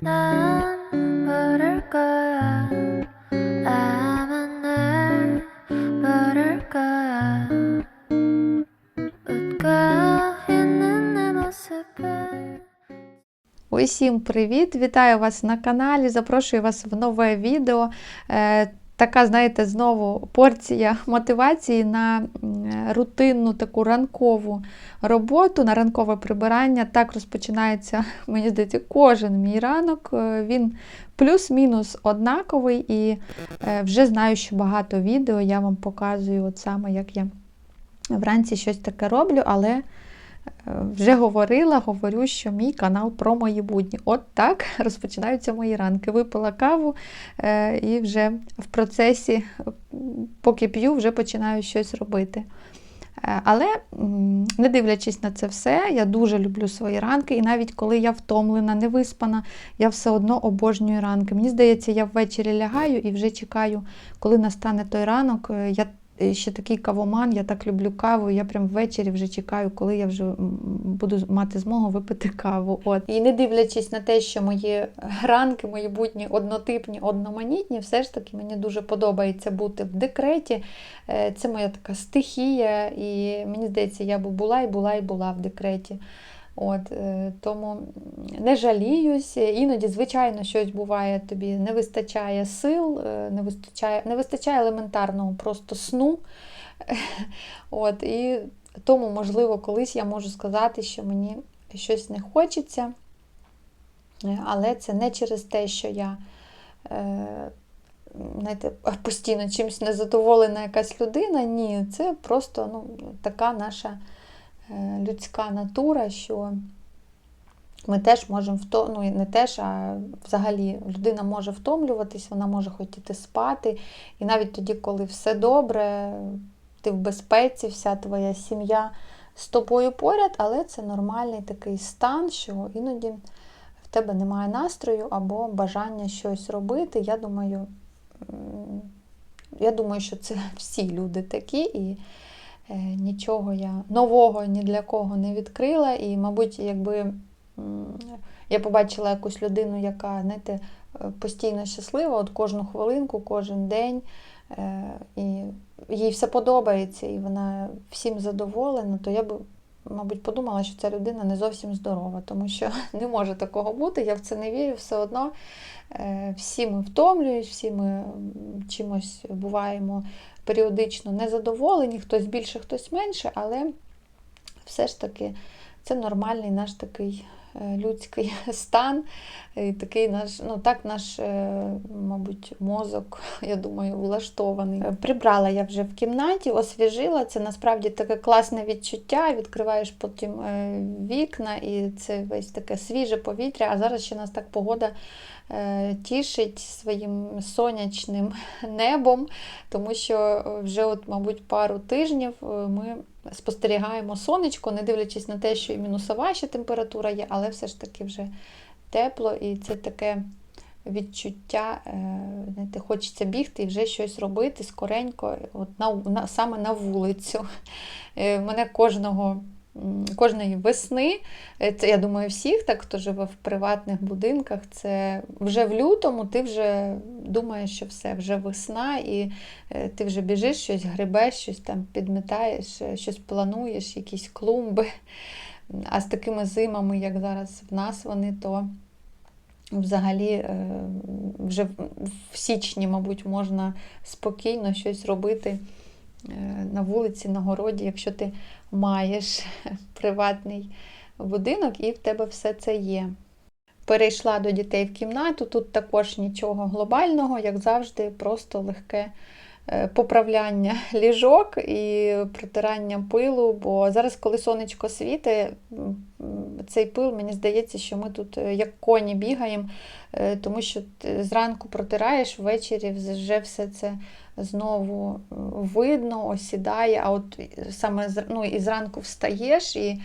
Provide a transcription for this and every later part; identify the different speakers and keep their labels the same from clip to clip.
Speaker 1: 난 모를 거야 아마 날 모를 거야 웃고 있는 내 모습을
Speaker 2: Усім привіт! Вітаю вас на каналі. Запрошую вас в нове відео. Така, знаєте, знову порція мотивації на рутинну таку ранкову роботу, на ранкове прибирання. Так розпочинається, мені здається, кожен мій ранок. Е, Він плюс-мінус однаковий, і е, вже знаю, що багато відео я вам показую, от саме як я вранці щось таке роблю, але вже говорила, говорю, що мій канал про мої будні. От так розпочинаються мої ранки. Випила каву е, і вже в процесі, поки п'ю, вже починаю щось робити. Е, Але не дивлячись на це все, я дуже люблю свої ранки, і навіть коли я втомлена, не виспана, я все одно обожнюю ранки. Мені здається, я ввечері лягаю і вже чекаю, коли настане той ранок. Е, Я ще такий кавоман, я так люблю каву. Я прям ввечері вже чекаю, коли я вже буду мати змогу випити каву. От. І не дивлячись на те, що мої ранки, мої будні однотипні, одноманітні, все ж таки мені дуже подобається бути в декреті. Е, Це моя така стихія, і мені здається, я би була і була і була в декреті. От, е, тому не жаліюсь. Іноді, звичайно, щось буває, тобі не вистачає сил, е, не вистачає, не вистачає елементарного просто сну. От, і тому, можливо, колись я можу сказати, що мені щось не хочеться, Е, але це не через те, що я знаєте, постійно чимось незадоволена якась людина. Ні, це просто ну, така наша людська натура, що ми теж можемо вто... ну не теж, а взагалі людина може втомлюватись, вона може хотіти спати. І навіть тоді, коли все добре, ти в безпеці, вся твоя сім'я з тобою поряд, але це нормальний такий стан, що іноді в тебе немає настрою або бажання щось робити. Я думаю, я думаю, що це всі люди такі, і е, нічого я нового ні для кого не відкрила. І, мабуть, якби я побачила якусь людину, яка, знаєте, е, постійно щаслива, от кожну хвилинку, кожен день, е, і їй все подобається, і вона всім задоволена, то я б, мабуть, подумала, що ця людина не зовсім здорова, тому що не може такого бути, я в це не вірю, все одно е, всі ми втомлюємось, всі ми чимось буваємо періодично незадоволені, хтось більше, хтось менше, але все ж таки це нормальний наш такий людський стан, і такий наш, ну так наш, е, мабуть, мозок, я думаю, влаштований. Е, Прибрала я вже в кімнаті, освіжила. Це насправді таке класне відчуття. Відкриваєш потім е, вікна, і це весь таке свіже повітря. А зараз ще нас так погода е, тішить своїм сонячним небом, тому що е, вже, от, мабуть, пару тижнів е, ми спостерігаємо сонечко, не дивлячись на те, що і мінусова ще температура є, але все ж таки вже тепло, і це таке відчуття, е, знаєте, хочеться бігти і вже щось робити скоренько, от на, на, саме на вулицю. Е, Мене кожного. Кожної весни, е, це я думаю, всіх, так хто живе в приватних будинках, це вже в лютому ти вже думаєш, що все, вже весна, і е, ти вже біжиш, щось грибеш, щось там підметаєш, е, щось плануєш, якісь клумби. А з такими зимами, як зараз в нас вони, то взагалі вже в січні, мабуть, можна спокійно щось робити на вулиці, на городі, якщо ти маєш приватний будинок і в тебе все це є. Перейшла до дітей в кімнату, тут також нічого глобального, як завжди, просто легке е, поправляння ліжок і протирання пилу. Бо зараз, коли сонечко м, цей пил, мені здається, що ми тут е, як коні бігаємо, е, тому що зранку протираєш, ввечері вже все це знову е, видно, осідає. А от саме ну, і зранку встаєш і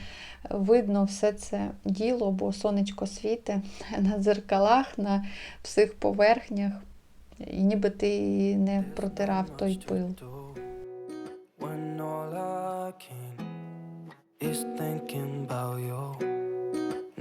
Speaker 2: видно все це діло, бо сонечко світить на дзеркалах, на всіх поверхнях, і ніби ти не протирав той пил.
Speaker 3: When all I can is thinking about you,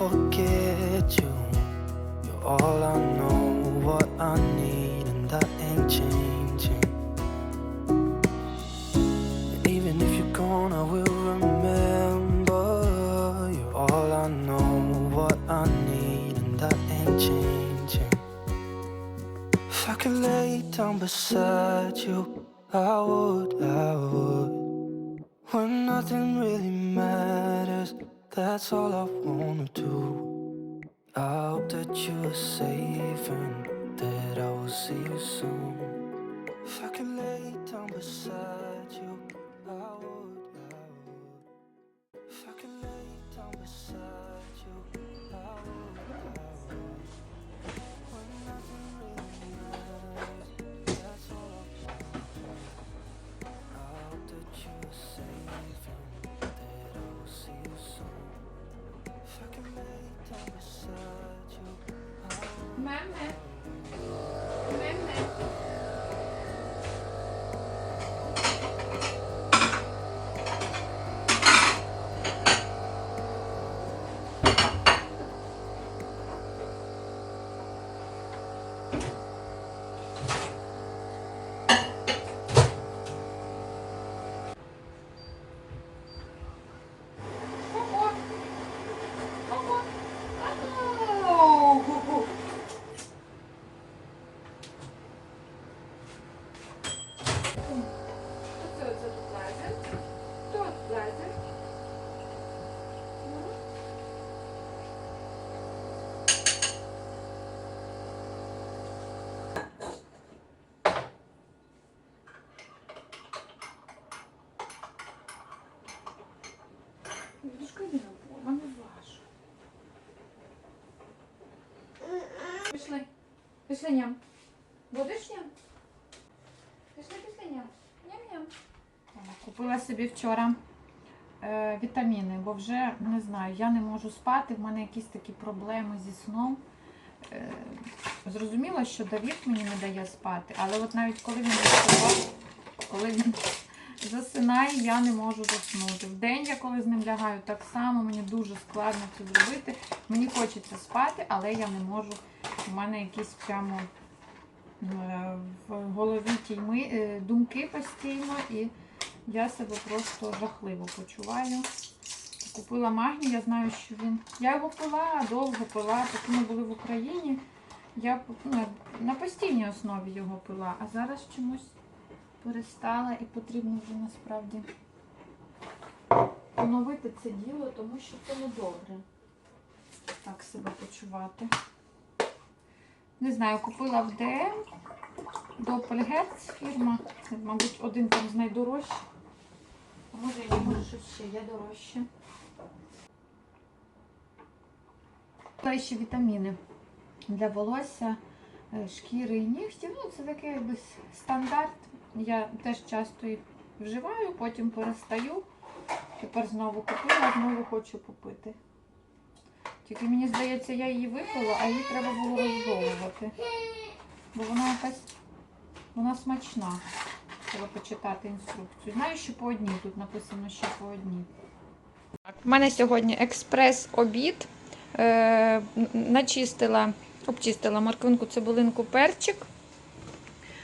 Speaker 3: forget you. You're all I know, safe and that I will see you soon. If I could lay down beside
Speaker 4: Mám nè Mám nè Пішли, ням. Будеш ням? Пішли, пішли, ням. Ням-ням. Купила собі вчора е, вітаміни, бо вже не знаю, я не можу спати, в мене якісь такі проблеми зі сном. Е, зрозуміло, що Давід мені не дає спати, але от навіть коли він засинає, коли він засинає, я не можу заснути. Вдень я коли з ним лягаю, так само мені дуже складно це зробити. Мені хочеться спати, але я не можу. У мене якісь прямо е, в голові тійми, е, думки постійно, і я себе просто жахливо почуваю. Купила магній, я знаю, що він. Я його пила, довго пила, поки ми були в Україні. Я ну, на постійній основі його пила, а зараз чомусь перестала і потрібно вже насправді поновити це діло, тому що це не добре так себе почувати. Не знаю, купила в ДМ Doppelherz фірма. Мабуть, один там з найдорожчих. Може, і може щось ще є дорожче. Та ще вітаміни для волосся, е, шкіри і нігтів. Ну, це такий якби стандарт. Я теж часто їх вживаю, потім перестаю. Тепер знову купила, знову хочу попити. Тільки мені здається, я її випила, а її треба було розжовувати. Бо вона якась вона смачна. вирішила почитати інструкцію. Знаю, що по одній, тут написано, що по одній. В мене сьогодні експрес-обід. Е, начистила, обчистила морквинку, цибулинку, перчик.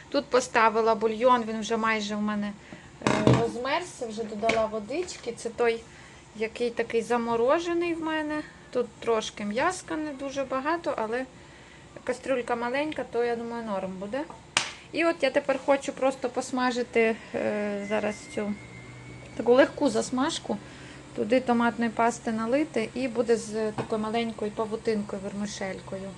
Speaker 4: Тут поставила бульйон, він вже майже в мене е, розмерзся, вже додала водички. Це той, який такий заморожений в мене. Тут трошки м'язка, не дуже багато, але кастрюлька маленька, то я думаю, норм буде. І от я тепер хочу просто посмажити е, зараз цю таку легку засмажку. Туди томатної пасти налити і буде з такою маленькою павутинкою, вермишелькою.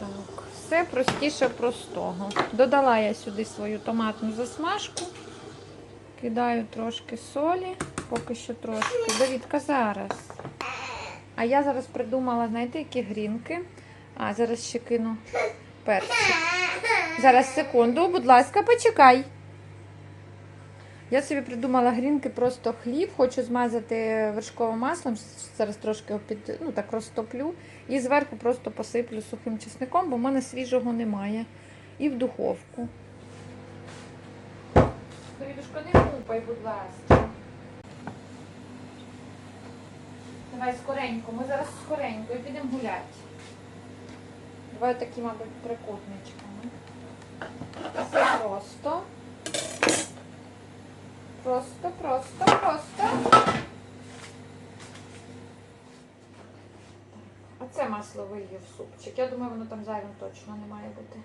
Speaker 4: Так, простіше простого. Додала я сюди свою томатну засмажку. Кидаю трошки солі, поки що трошки. Довідка зараз. А я зараз придумала, знаєте, які грінки. А, зараз ще кину перчик. Зараз секунду, будь ласка, почекай. Я собі придумала грінки, просто хліб, хочу змазати вершковим маслом. Зараз трошки його під, ну, так розтоплю. І зверху просто посиплю сухим чесником, бо в мене свіжого немає. І в духовку. Дорідушка, не купай, будь ласка. Давай скоренько, ми зараз скоренько і підемо гуляти. Давай такі, мабуть, трикутничками. Все просто. Просто, просто, просто. А це масло вилью в супчик. Я думаю, воно там зайвим точно не має бути.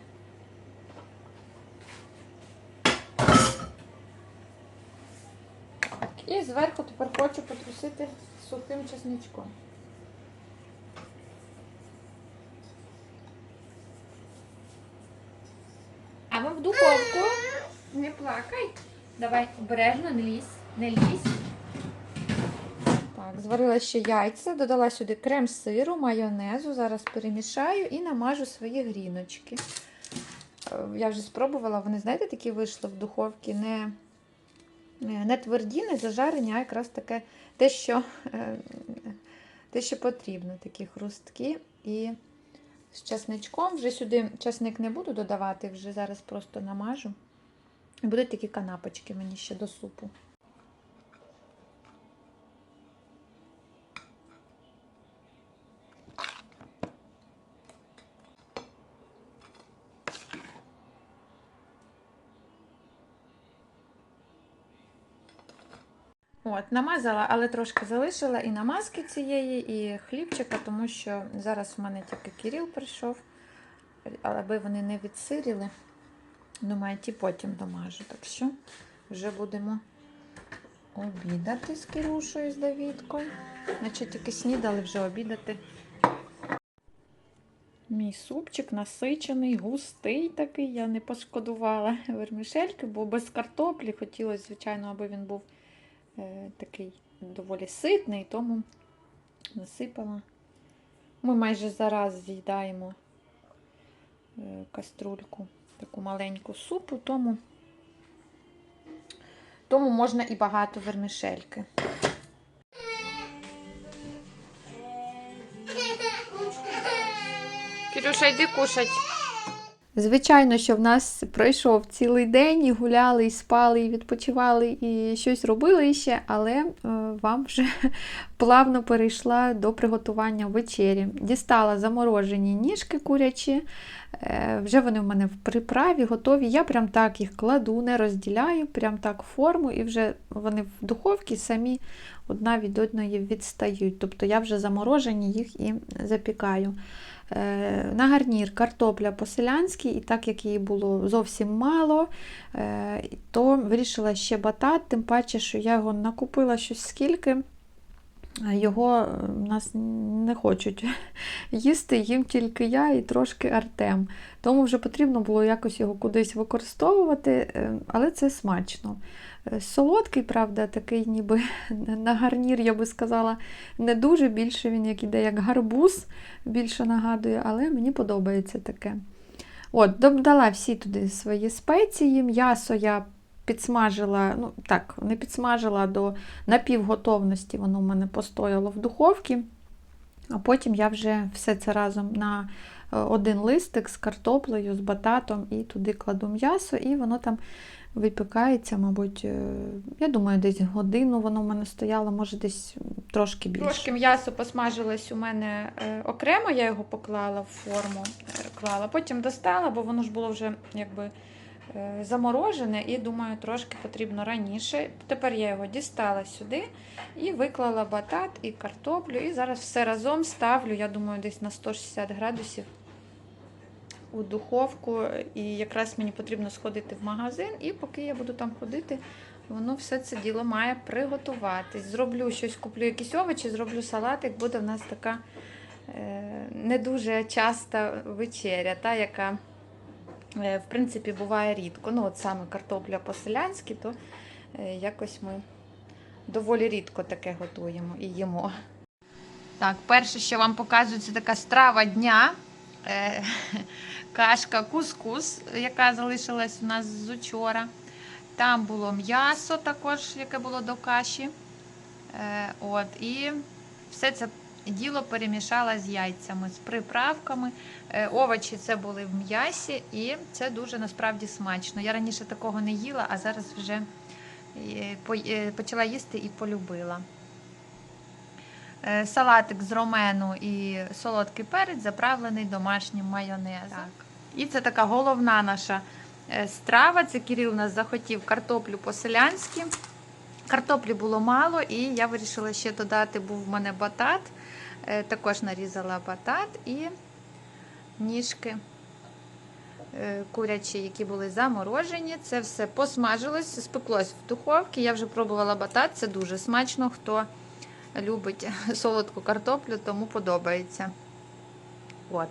Speaker 4: І зверху тепер хочу потрусити сухим чесничком. А ми в духовку. Не плакай. Давай обережно, не лізь, не лізь. Так, зварила ще яйця, додала сюди крем сиру, майонезу. Зараз перемішаю і намажу свої гріночки. Е, Я вже спробувала, вони, знаєте, такі вийшли в духовці не, не тверді, не зажарені, а якраз таке те, що, е, те, що потрібно, такі хрусткі. І з часничком. Вже сюди часник не буду додавати, вже зараз просто намажу. Будуть такі канапочки мені ще до супу. От, намазала, але трошки залишила і намазки цієї, і хлібчика, тому що зараз в мене тільки Кирил прийшов, аби вони не відсиріли. Думаю, ті потім домажу. Так що вже будемо обідати з Кирюшою, з Давідкою. Значить, тільки снідали вже обідати. Мій супчик насичений, густий такий, я не пошкодувала вермішельки, бо без картоплі хотілося, звичайно, аби він був е, такий доволі ситний, тому насипала. Ми майже зараз з'їдаємо е, каструльку, таку маленьку супу, тому, тому можна і багато вермішельки. Кирюша, йди кушать. Звичайно, що в нас пройшов цілий день, і гуляли, і спали, і відпочивали, і щось робили ще, але е, вам вже плавно перейшла до приготування вечері. Дістала заморожені ніжки курячі, е, вже вони в мене в приправі готові. Я прям так їх кладу, не розділяю, прям так форму, і вже вони в духовці самі одна від одної відстають. Тобто я вже заморожені їх і запікаю. Е, На гарнір картопля по-селянськи, і так як її було зовсім мало, е, то вирішила ще батат, тим паче, що я його накупила щось скільки. Його е, в нас не хочуть їсти, їм тільки я і трошки Артем. Тому вже потрібно було якось його кудись використовувати, але це смачно. Солодкий, правда, такий ніби на гарнір, я би сказала, не дуже більше він як іде, як гарбуз, більше нагадує, але мені подобається таке. От, додала всі туди свої спеції. М'ясо я підсмажила, ну так, не підсмажила до напівготовності, воно в мене постояло в духовці. А потім я вже все це разом на один листик з картоплею, з бататом, і туди кладу м'ясо, і воно там випікається, мабуть, е, я думаю, десь годину воно в мене стояло, може десь трошки більше. Трошки м'ясо посмажилось у мене е, окремо, я його поклала в форму, е, клала, потім достала, бо воно ж було вже якби е, заморожене, і думаю, трошки потрібно раніше. Тепер я його дістала сюди і виклала батат і картоплю. І зараз все разом ставлю, я думаю, десь на 160 градусів у духовку. І якраз мені потрібно сходити в магазин, і поки я буду там ходити, воно все це діло має приготуватись. Зроблю щось, куплю якісь овочі, зроблю салатик, буде в нас така е, не дуже часта вечеря, та, яка, е, в принципі, буває рідко. Ну, от саме картопля по-селянськи, то е, якось ми доволі рідко таке готуємо і їмо. Так, перше, що вам показую, це така страва дня. Е, кашка кускус, яка залишилась у нас з учора. Там було м'ясо також, яке було до каші. Е, от, і все це діло перемішала з яйцями, з приправками. Е, овочі це були в м'ясі, і це дуже насправді смачно. Я раніше такого не їла, а зараз вже е, е, почала їсти і полюбила. Салатик з ромену і солодкий перець заправлений домашнім майонезом. І це така головна наша страва. Це Кирил у нас захотів картоплю по-селянськи. Картоплі було мало, і я вирішила ще додати, був в мене батат. Е, Також нарізала батат і ніжки е, курячі, які були заморожені. Це все посмажилось, спеклось в духовці. Я вже пробувала батат, це дуже смачно. Хто любить солодку картоплю, тому подобається. От.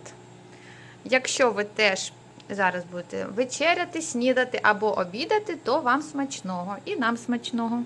Speaker 4: Якщо ви теж зараз будете вечеряти, снідати або обідати, то вам смачного і нам смачного.